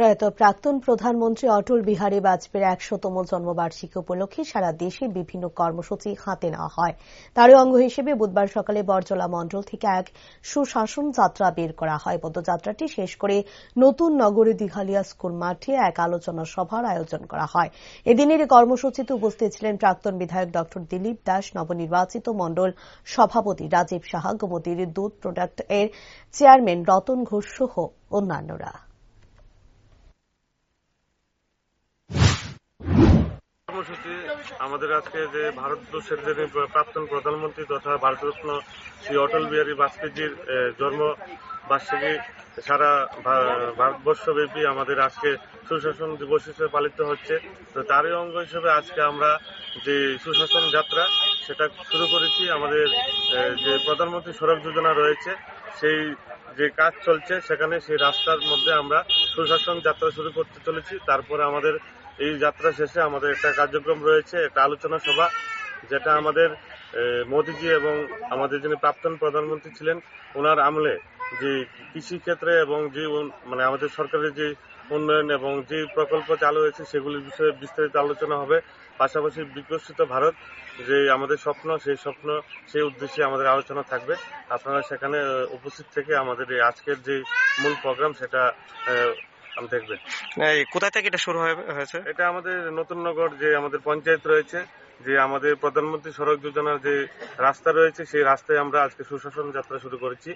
প্রয়াত প্রাক্তন প্রধানমন্ত্রী অটল বিহারী বাজপেয়ীর একশোতম জন্মবার্ষিকী উপলক্ষে সারা দেশে বিভিন্ন কর্মসূচি হাতে নেওয়া হয়। তারই অঙ্গ হিসেবে বুধবার সকালে বরজলা মণ্ডল থেকে এক সুশাসন যাত্রা বের করা হয়। পদযাত্রাটি শেষ করে নতুন নগরী দিঘালিয়া স্কুল মাঠে এক আলোচনা সভার আয়োজন করা হয়। এদিনের কর্মসূচিতে উপস্থিত ছিলেন প্রাক্তন বিধায়ক ড দিলীপ দাস, নবনির্বাচিত মণ্ডল সভাপতি রাজীব সাহা গোমতীর দুধ প্রোডাক্টের চেয়ারম্যান রতন ঘোষ সহ অন্যান্যরা। কর্মসূচি, আমাদের আজকে যে ভারতবর্ষের যে প্রাক্তন প্রধানমন্ত্রী তথা ভারতরত্ন শ্রী অটল বিহারী বাজপেয়ীজির জন্ম বার্ষিকী সারা ভারতবর্ষব্যাপী আমাদের আজকে সুশাসন দিবস হিসেবে পালিত হচ্ছে। তো তারই অঙ্গ হিসেবে আজকে আমরা যে সুশাসন যাত্রা, সেটা শুরু করেছি। আমাদের যে প্রধানমন্ত্রী সড়ক যোজনা রয়েছে সেই যে কাজ চলছে, সেখানে সেই রাস্তার মধ্যে আমরা সুশাসন যাত্রা শুরু করতে চলেছি। তারপরে আমাদের এই যাত্রা শেষে আমাদের একটা কার্যক্রম রয়েছে, একটা আলোচনা সভা, যেটা আমাদের মোদীজি এবং আমাদের যিনি প্রাক্তন প্রধানমন্ত্রী ছিলেন, ওনার আমলে যে কৃষি ক্ষেত্রে এবং যে মানে আমাদের সরকারের যে উন্নয়ন এবং যে প্রকল্প চালু হয়েছে সেগুলির বিষয়ে বিস্তারিত আলোচনা হবে। পাশাপাশি বিকশিত ভারত যে আমাদের স্বপ্ন সেই স্বপ্ন সেই উদ্দেশ্যে আমাদের আলোচনা থাকবে। আপনারা সেখানে উপস্থিত থেকে আমাদের এই আজকের যে মূল প্রোগ্রাম সেটা দেখবেন। এই কোথায় থেকে এটা শুরু হয়ে- হয়েছে? এটা আমাদের নতুন নগর যে আমাদের পঞ্চায়েত রয়েছে যে আমাদের প্রধানমন্ত্রী সড়ক যোজনার যে রাস্তা রয়েছে সেই রাস্তায় আমরা আজকে সুশাসন যাত্রা শুরু করেছি।